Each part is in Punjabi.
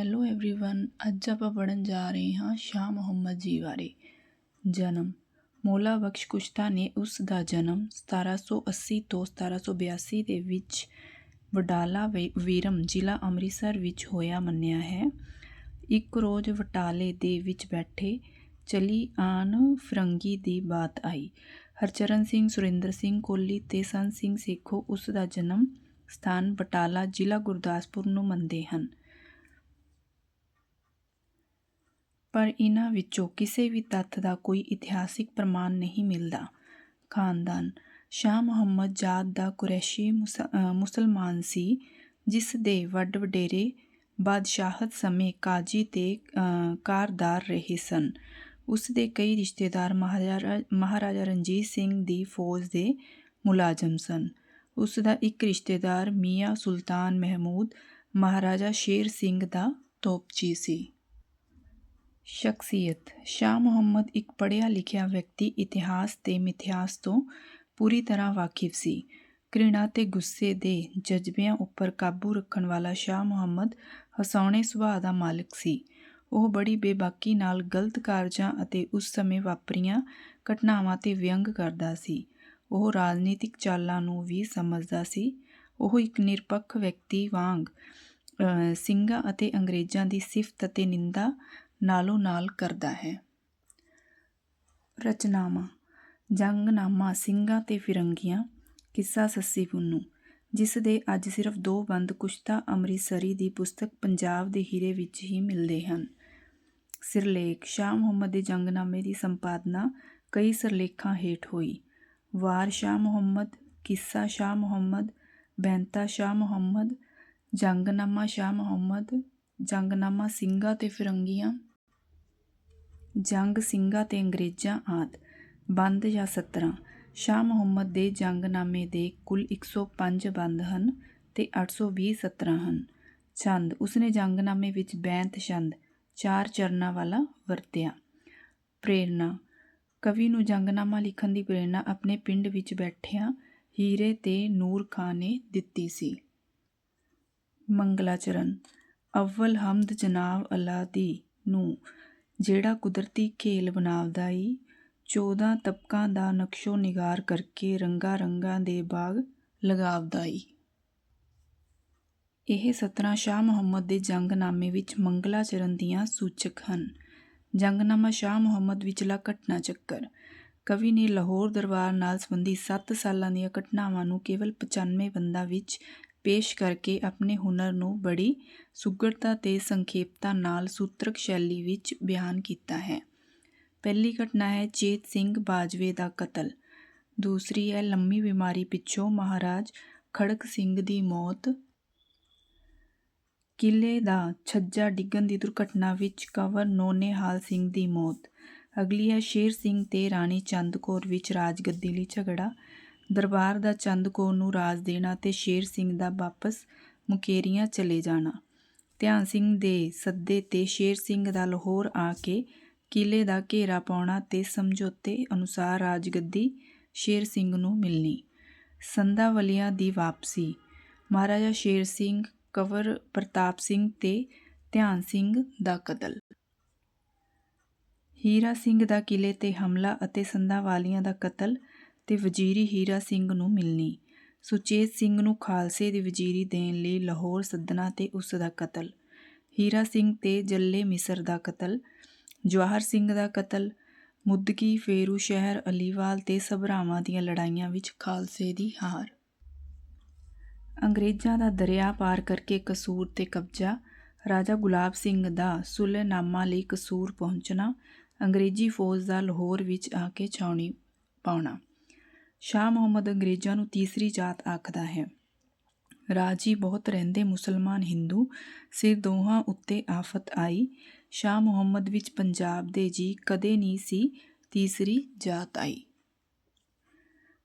ਹੈਲੋ एवरीवन ਅੱਜ ਆਪਾਂ ਪੜਨ ਜਾ ਰਹੇ ਹਾਂ ਸ਼ਾਹ ਮੁਹੰਮਦ ਜੀ ਬਾਰੇ ਜਨਮ ਮੌਲਾ ਬਖਸ਼ ਕੁਸ਼ਤਾ ਨੇ ਉਸ ਦਾ ਜਨਮ 1780 ਤੋਂ 1782 ਦੇ ਵਿੱਚ ਵਡਾਲਾ ਵੀਰਮ ਜ਼ਿਲ੍ਹਾ ਅੰਮ੍ਰਿਤਸਰ ਵਿੱਚ ਹੋਇਆ ਮੰਨਿਆ ਹੈ ਇੱਕ ਰੋਜ਼ ਵਟਾਲੇ ਦੇ ਵਿੱਚ ਬੈਠੇ ਚਲੀ ਆਨ ਫਰੰਗੀ ਦੀ ਬਾਤ ਆਈ ਹਰਚਰਨ ਸਿੰਘ ਸੁਰਿੰਦਰ ਸਿੰਘ ਕੋਹਲੀ ਤੇ ਸੰਤ ਸਿੰਘ ਸੇਖੋਂ ਉਸ ਦਾ ਜਨਮ ਸਥਾਨ ਬਟਾਲਾ ਜ਼ਿਲ੍ਹਾ ਗੁਰਦਾਸਪੁਰ ਨੂੰ ਮੰਨਦੇ ਹਨ ਪਰ ਇਹਨਾਂ ਵਿੱਚੋਂ ਕਿਸੇ ਵੀ ਤੱਥ ਦਾ ਕੋਈ ਇਤਿਹਾਸਿਕ ਪ੍ਰਮਾਣ ਨਹੀਂ ਮਿਲਦਾ। ਖਾਨਦਾਨ। ਸ਼ਾਹ ਮੁਹੰਮਦ ਜਾਤ ਦਾ ਕੁਰੈਸ਼ੀ ਮੁਸਲਮਾਨ ਸੀ, ਜਿਸ ਦੇ ਵੱਡ ਵਡੇਰੇ ਬਾਦਸ਼ਾਹਤ ਸਮੇਂ ਕਾਜੀ ਤੇ ਕਾਰਦਾਰ ਰਹੇ ਸਨ। ਉਸ ਦੇ ਕਈ ਰਿਸ਼ਤੇਦਾਰ ਮਹਾਰਾਜਾ ਰਣਜੀਤ ਸਿੰਘ ਦੀ ਫੌਜ ਦੇ ਮੁਲਾਜ਼ਮ ਸਨ। ਉਸ ਦਾ ਇੱਕ ਰਿਸ਼ਤੇਦਾਰ ਮੀਆਂ ਸੁਲਤਾਨ ਮਹਿਮੂਦ, ਮਹਾਰਾਜਾ ਸ਼ੇਰ ਸਿੰਘ ਦਾ ਤੋਪਚੀ ਸੀ। ਸ਼ਖਸੀਅਤ ਸ਼ਾਹ ਮੁਹੰਮਦ ਇੱਕ ਪੜ੍ਹਿਆ ਲਿਖਿਆ ਵਿਅਕਤੀ ਇਤਿਹਾਸ ਤੇ ਮਿਥਿਹਾਸ ਤੋਂ ਪੂਰੀ ਤਰ੍ਹਾਂ ਵਾਕਿਫ ਸੀ। ਘ੍ਰਿਣਾ ਤੇ ਗੁੱਸੇ ਦੇ ਜਜ਼ਬਿਆਂ ਉੱਪਰ ਕਾਬੂ ਰੱਖਣ ਵਾਲਾ ਸ਼ਾਹ ਮੁਹੰਮਦ ਹਸਾਉਣੇ ਸੁਭਾਅ ਦਾ ਮਾਲਕ ਸੀ। ਉਹ ਬੜੀ ਬੇਬਾਕੀ ਨਾਲ ਗਲਤ ਕਾਰਜਾਂ ਅਤੇ ਉਸ ਸਮੇਂ ਵਾਪਰੀਆਂ ਘਟਨਾਵਾਂ ਤੇ ਵਿਅੰਗ ਕਰਦਾ ਸੀ। ਉਹ ਰਾਜਨੀਤਿਕ ਚਾਲਾਂ ਨੂੰ ਵੀ ਸਮਝਦਾ ਸੀ। ਉਹ ਇੱਕ ਨਿਰਪੱਖ ਵਿਅਕਤੀ ਵਾਂਗ ਸਿੰਘਾਂ ਅਤੇ ਅੰਗਰੇਜ਼ਾਂ ਦੀ ਸਿਫਤ ਅਤੇ ਨਿੰਦਾ ਨਾਲੋਂ ਨਾਲ ਕਰਦਾ ਹੈ। ਰਚਨਾਵਾਂ, ਜੰਗਨਾਮਾ, ਸਿੰਘਾਂ ਤੇ ਫਿਰੰਗੀਆਂ, ਕਿੱਸਾ ਸੱਸੀ ਪੁੰਨੂ, ਜਿਸ ਦੇ ਅੱਜ ਸਿਰਫ ਦੋ ਬੰਦ ਕੁਸ਼ਤਾ ਅੰਮ੍ਰਿਤਸਰੀ ਦੀ ਪੁਸਤਕ ਪੰਜਾਬ ਦੇ ਹੀਰੇ ਵਿੱਚ ਹੀ ਮਿਲਦੇ ਹਨ। ਸਿਰਲੇਖ, ਸ਼ਾਹ ਮੁਹੰਮਦ ਦੇ ਜੰਗਨਾਮੇ ਦੀ ਸੰਪਾਦਨਾ ਕਈ ਸਿਰਲੇਖਾਂ ਹੇਠ ਹੋਈ। ਵਾਰ, ਸ਼ਾਹ ਮੁਹੰਮਦ, ਕਿੱਸਾ, ਸ਼ਾਹ ਮੁਹੰਮਦ, ਬੈਂਤਾ, ਸ਼ਾਹ ਮੁਹੰਮਦ, ਜੰਗਨਾਮਾ, ਸ਼ਾਹ ਮੁਹੰਮਦ, ਜੰਗਨਾਮਾ, ਸਿੰਘਾਂ ਤੇ ਫਿਰੰਗੀਆਂ ਜੰਗ ਸਿੰਘਾਂ ਤੇ ਅੰਗਰੇਜ਼ਾਂ ਆਦਿ। ਬੰਦ ਜਾਂ 17 ਸ਼ਾਹ ਮੁਹੰਮਦ ਦੇ ਜੰਗਨਾਮੇ ਦੇ ਕੁੱਲ 105 ਬੰਦ ਹਨ ਤੇ 820 17 ਹਨ। ਛੰਦ ਉਸਨੇ ਜੰਗਨਾਮੇ ਵਿੱਚ ਬੈਂਤ ਛੰਦ ਚਾਰ ਚਰਨਾਂ ਵਾਲਾ ਵਰਤਿਆ। ਪ੍ਰੇਰਣਾ। ਕਵੀ ਨੂੰ ਜੰਗਨਾਮਾ ਲਿਖਣ ਦੀ ਪ੍ਰੇਰਣਾ ਆਪਣੇ ਪਿੰਡ ਵਿੱਚ ਬੈਠਿਆਂ ਹੀਰੇ ਤੇ ਨੂਰ ਖਾਨ ਨੇ ਦਿੱਤੀ ਸੀ। ਮੰਗਲਾਚਰਨ। ਅਵਲ ਹਮਦ ਜਨਾਬ ਅਲਾ ਦੀ ਨੂੰ ਜਿਹੜਾ ਕੁਦਰਤੀ ਖੇਲ ਬਣਾਵਦਾ ਈ 14 ਤਬਕਾਂ ਦਾ ਨਕਸ਼ੋ ਨਿਗਾਰ ਕਰਕੇ ਰੰਗਾ ਰੰਗਾਂ ਦੇ ਬਾਗ ਲਗਾਵਦਾ ਈ। ਇਹ 17 ਸ਼ਾਹ ਮੁਹੰਮਦ ਦੇ ਜੰਗਨਾਮੇ ਵਿੱਚ ਮੰਗਲਾਚਰਨ ਦੀਆਂ ਸੂਚਕ ਹਨ। ਜੰਗਨਾਮਾ ਸ਼ਾਹ ਮੁਹੰਮਦ ਵਿਚਲਾ ਘਟਨਾ ਚੱਕਰ। ਕਵੀ ਨੇ ਲਾਹੌਰ ਦਰਬਾਰ ਨਾਲ ਸੰਬੰਧੀ 7 ਸਾਲਾਂ ਦੀਆਂ ਘਟਨਾਵਾਂ ਨੂੰ ਕੇਵਲ 95 ਬੰਦਾਂ ਵਿੱਚ ਪੇਸ਼ ਕਰਕੇ ਆਪਣੇ ਹੁਨਰ ਨੂੰ ਬੜੀ ਸੁਗੜਤਾ ਤੇ ਸੰਖੇਪਤਾ ਨਾਲ ਸੂਤਰਕ ਸ਼ੈਲੀ ਵਿੱਚ ਬਿਆਨ ਕੀਤਾ ਹੈ। ਪਹਿਲੀ ਘਟਨਾ ਹੈ ਚੇਤ ਸਿੰਘ ਬਾਜਵੇ ਦਾ ਕਤਲ। ਦੂਸਰੀ ਹੈ ਲੰਮੀ ਬਿਮਾਰੀ ਪਿੱਛੋਂ ਮਹਾਰਾਜ ਖੜਕ ਸਿੰਘ ਦੀ ਮੌਤ। ਕਿਲੇ ਦਾ ਛੱਜਾ ਡਿੱਗਣ ਦੀ ਦੁਰਘਟਨਾ ਵਿੱਚ ਕਵਰ ਨੋਨੇਹਾਲ ਸਿੰਘ ਦੀ ਮੌਤ। ਅਗਲੀ ਹੈ ਸ਼ੇਰ ਸਿੰਘ ਤੇ ਰਾਣੀ ਚੰਦ ਕੌਰ ਵਿੱਚ ਰਾਜਗੱਦੀ ਲਈ ਝਗੜਾ। ਦਰਬਾਰ ਦਾ ਚੰਦ ਕੌਰ ਨੂੰ ਰਾਜ ਦੇਣਾ ਤੇ ਸ਼ੇਰ ਸਿੰਘ ਦਾ ਵਾਪਸ ਮੁਕੇਰੀਆਂ ਚਲੇ ਜਾਣਾ। ਧਿਆਨ ਸਿੰਘ ਦੇ ਸੱਦੇ ਤੇ ਸ਼ੇਰ ਸਿੰਘ ਦਾ ਲਾਹੌਰ ਆ ਕੇ ਕਿਲੇ ਦਾ ਘੇਰਾ ਪਾਉਣਾ ਤੇ ਸਮਝੌਤੇ ਅਨੁਸਾਰ ਰਾਜਗੱਦੀ ਸ਼ੇਰ ਸਿੰਘ ਨੂੰ ਮਿਲਣੀ। ਸੰਧਾਵਲੀਆਂ ਦੀ ਵਾਪਸੀ। ਮਹਾਰਾਜਾ ਸ਼ੇਰ ਸਿੰਘ, ਕਵਰ ਪ੍ਰਤਾਪ ਸਿੰਘ ਤੇ ਧਿਆਨ ਸਿੰਘ ਦਾ ਕਤਲ। ਹੀਰਾ ਸਿੰਘ ਦਾ ਕਿਲੇ ਤੇ ਹਮਲਾ ਅਤੇ ਸੰਧਾਵਾਲੀਆਂ ਦਾ ਕਤਲ ਤੇ ਵਜ਼ੀਰੀ ਹੀਰਾ ਸਿੰਘ ਨੂੰ ਮਿਲਣੀ। ਸੁਚੇਤ ਸਿੰਘ ਨੂੰ ਖਾਲਸੇ ਦੀ ਵਜ਼ੀਰੀ ਦੇਣ ਲਈ ਲਾਹੌਰ ਸੱਦਣਾ ਤੇ ਉਸ ਦਾ ਕਤਲ। ਹੀਰਾ ਸਿੰਘ ਤੇ ਜੱਲੇ ਮਿਸਰ ਦਾ ਕਤਲ। ਜਵਾਹਰ ਸਿੰਘ ਦਾ ਕਤਲ। ਮੁੱਦਕੀ, ਫੇਰੂ ਸ਼ਹਿਰ, ਅਲੀਵਾਲ ਤੇ ਸਭਰਾਵਾਂ ਦੀਆਂ ਲੜਾਈਆਂ ਵਿੱਚ ਖਾਲਸੇ ਦੀ ਹਾਰ। ਅੰਗਰੇਜ਼ਾਂ ਦਾ ਦਰਿਆ ਪਾਰ ਕਰਕੇ ਕਸੂਰ ਤੇ ਕਬਜ਼ਾ। ਰਾਜਾ ਗੁਲਾਬ ਸਿੰਘ ਦਾ ਸੁਲਹਨਾਮਾ ਲਈ ਕਸੂਰ ਪਹੁੰਚਣਾ। ਅੰਗਰੇਜ਼ੀ ਫੌਜ ਦਾ ਲਾਹੌਰ ਵਿੱਚ ਆ ਕੇ ਛਾਉਣੀ ਪਾਉਣਾ। ਸ਼ਾਹ ਮੁਹੰਮਦ ਅੰਗਰੇਜ਼ਾਂ ਨੂੰ ਤੀਸਰੀ ਜਾਤ ਆਖਦਾ ਹੈ। ਰਾਜੀ ਬਹੁਤ ਰਹਿੰਦੇ ਮੁਸਲਮਾਨ ਹਿੰਦੂ, ਸਿਰ ਦੋਹਾਂ ਉੱਤੇ ਆਫਤ ਆਈ। ਸ਼ਾਹ ਮੁਹੰਮਦ ਵਿੱਚ ਪੰਜਾਬ ਦੇ ਜੀ ਕਦੇ ਨਹੀਂ ਸੀ ਤੀਸਰੀ ਜਾਤ ਆਈ।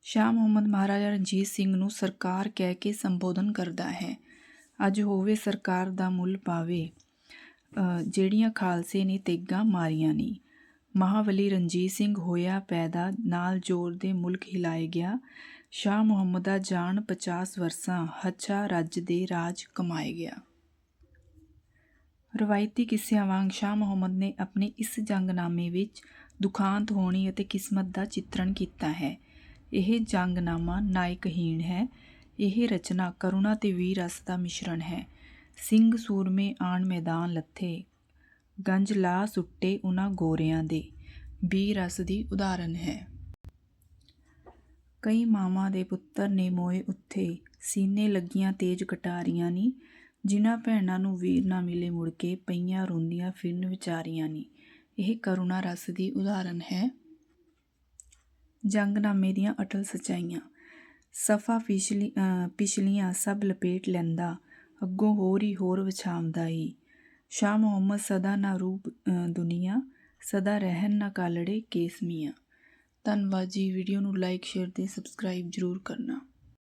ਸ਼ਾਹ ਮੁਹੰਮਦ ਮਹਾਰਾਜਾ ਰਣਜੀਤ ਸਿੰਘ ਨੂੰ ਸਰਕਾਰ ਕਹਿ ਕੇ ਸੰਬੋਧਨ ਕਰਦਾ ਹੈ। ਅੱਜ ਹੋਵੇ ਸਰਕਾਰ ਦਾ ਮੁੱਲ ਪਾਵੇ ਜਿਹੜੀਆਂ ਖਾਲਸੇ ਨੇ ਤੇਗਾ ਮਾਰੀਆਂ ਨਹੀਂ ਮਹਾਂਵਲੀ ਰਣਜੀਤ ਸਿੰਘ ਹੋਇਆ ਪੈਦਾ ਨਾਲ ਜੋਰ ਦੇ ਮੁਲਕ ਹਿਲਾਏ ਗਿਆ। ਸ਼ਾਹ ਮੁਹੰਮਦਾ ਜਾਨ 50 ਵਰਸਾਂ ਹੱਛਾ ਰੱਜ ਦੇ ਰਾਜ ਕਮਾਏ ਗਿਆ। ਰਵਾਇਤੀ ਕਿੱਸਿਆਂ ਵਾਂਗ ਸ਼ਾਹ ਮੁਹੰਮਦ ਨੇ ਆਪਣੇ ਇਸ ਜੰਗਨਾਮੇ ਵਿੱਚ ਦੁਖਾਂਤ ਹੋਣੀ ਅਤੇ ਕਿਸਮਤ ਦਾ ਚਿੱਤਰਣ ਕੀਤਾ ਹੈ। ਇਹ ਜੰਗਨਾਮਾ ਨਾਇਕਹੀਣ ਹੈ। ਇਹ ਰਚਨਾ ਕਰੁਣਾ ਤੇ ਵੀਰ ਰਸ ਦਾ ਮਿਸ਼ਰਣ ਹੈ। ਸਿੰਘ ਸੂਰਮੇ ਆਣ ਮੈਦਾਨ ਲੱਥੇ ਗੰਜ ਲਾ ਸੁੱਟੇ ਉਹਨਾਂ ਗੋਰਿਆਂ ਦੇ। ਵੀ ਰਸ ਦੀ ਉਦਾਹਰਨ ਹੈ। ਕਈ ਮਾਵਾਂ ਦੇ ਪੁੱਤਰ ਨੇ ਮੋਏ ਉੱਥੇ ਸੀਨੇ ਲੱਗੀਆਂ ਤੇਜ ਕਟਾਰੀਆਂ ਨੀ, ਜਿਨ੍ਹਾਂ ਭੈਣਾਂ ਨੂੰ ਵੀਰ ਨਾ ਮਿਲੇ ਮੁੜ ਕੇ ਪਈਆਂ ਰੋਂਦੀਆਂ ਫਿਰਨ ਵਿਚਾਰੀਆਂ ਨੀ। ਇਹ ਕਰੁਣਾ ਰਸ ਦੀ ਉਦਾਹਰਨ ਹੈ। ਜੰਗਨਾਮੇ ਦੀਆਂ ਅਟਲ ਸਚਾਈਆਂ। ਸਫਾ ਪਿਛਲੀ ਪਿਛਲੀਆਂ ਸਭ ਲਪੇਟ ਲੈਂਦਾ, ਅੱਗੋਂ ਹੋਰ ਹੀ ਹੋਰ ਵਿਛਾਉਂਦਾ ਈ। ਸ਼ਾਹ ਮੁਹੰਮਦ ਸਦਾ ਨਾ ਰੂਪ ਦੁਨੀਆ, ਸਦਾ ਰਹਿਣ ਨਾ ਕਾਲੜੇ ਕੇਸ ਮੀਆਂ। ਧੰਨਵਾਦ ਜੀ। ਵੀਡੀਓ ਨੂੰ ਲਾਈਕ, ਸ਼ੇਅਰ ਤੇ ਸਬਸਕ੍ਰਾਈਬ ਜਰੂਰ ਕਰਨਾ।